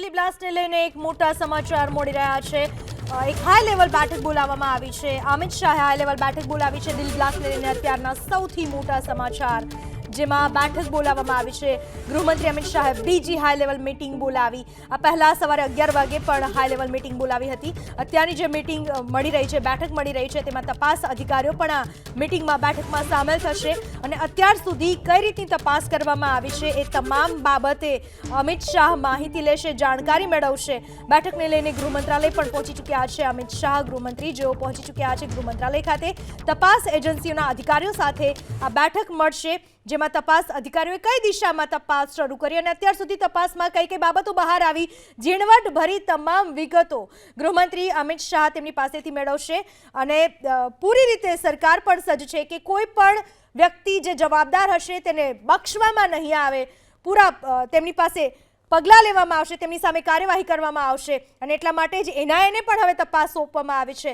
દિલ્હી બ્લાસ્ટને લઈને એક મોટા સમાચાર મળી રહ્યા છે. એક હાઈ લેવલ બેઠક બોલાવવામાં આવી છે. અમિત શાહે હાઈ લેવલ બેઠક બોલાવી છે. દિલ્હી બ્લાસ્ટને લઈને અત્યારના સૌથી મોટા સમાચાર જેમાં બેઠક બોલાવવામાં આવી છે. ગૃહમંત્રી અમિત શાહે બીજી હાઈ લેવલ મીટિંગ બોલાવી. આ પહેલા સવારે અગિયાર વાગે પણ હાઈ લેવલ મિટિંગ બોલાવી હતી. અત્યારની જે મિટિંગ મળી રહી છે, બેઠક મળી રહી છે, તેમાં તપાસ અધિકારીઓ પણ આ મીટિંગમાં બેઠકમાં સામેલ થશે. અને અત્યાર સુધી કઈ રીતની તપાસ કરવામાં આવી છે એ તમામ બાબતે અમિત શાહ માહિતી લેશે, જાણકારી મેળવશે. બેઠકને લઈને ગૃહ મંત્રાલય પણ પહોંચી ચૂક્યા છે. અમિત શાહ ગૃહમંત્રી જેઓ પહોંચી ચૂક્યા છે ગૃહ મંત્રાલય ખાતે. તપાસ એજન્સીઓના અધિકારીઓ સાથે આ બેઠક મળશે. જેમાં તપાસ અધિકારીઓએ કઈ દિશામાં તપાસ શરૂ કરી અને અત્યાર સુધી તપાસમાં કઈ કઈ બાબતો બહાર આવી, ઝીણવટભરી તમામ વિગતો ગૃહમંત્રી અમિત શાહ તેમની પાસેથી મેળવશે અને પૂરી રીતે સરકાર પણ સજ્જ છે કે કોઈ પણ વ્યક્તિ જે જવાબદાર હશે તેને બક્ષવામાં નહીં આવે, પૂરા તેમની પાસે પગલાં લેવામાં આવશે, તેમની સામે કાર્યવાહી કરવામાં આવશે અને એટલા માટે જ એનઆઈને પણ હવે તપાસ સોંપવામાં આવી છે.